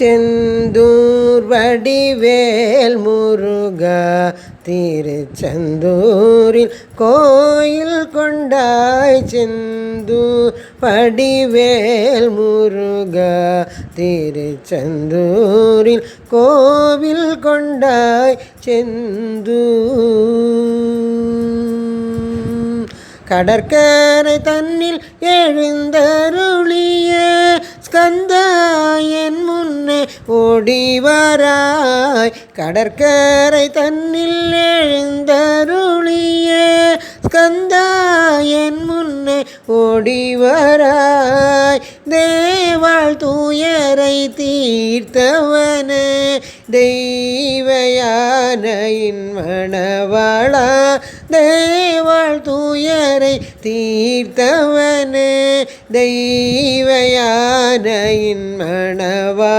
செந்தூர் வடிவேல் முருகா திருச்செந்தூரில் கோயில் கொண்டாய் செந்தூர் வடிவேல் முருகா திருச்செந்தூரில் கோவில் கொண்டாய் செந்தூர். கடற்கரை தன்னில் எழுந்தரு ஸ்கந்தாயன் முன்னே ஓடி வராய். கடற்கரை தன்னில் எழுந்தருளிய ஸ்கந்தாயன் முன்னே ஓடி வராய். தேவாள் தூயரை தீர்த்தவனே தெய்வயானையின் மணவாளா. தேவாள் தூ தூயரை தீர்த்தவனே தெய்வயானையின் மணவா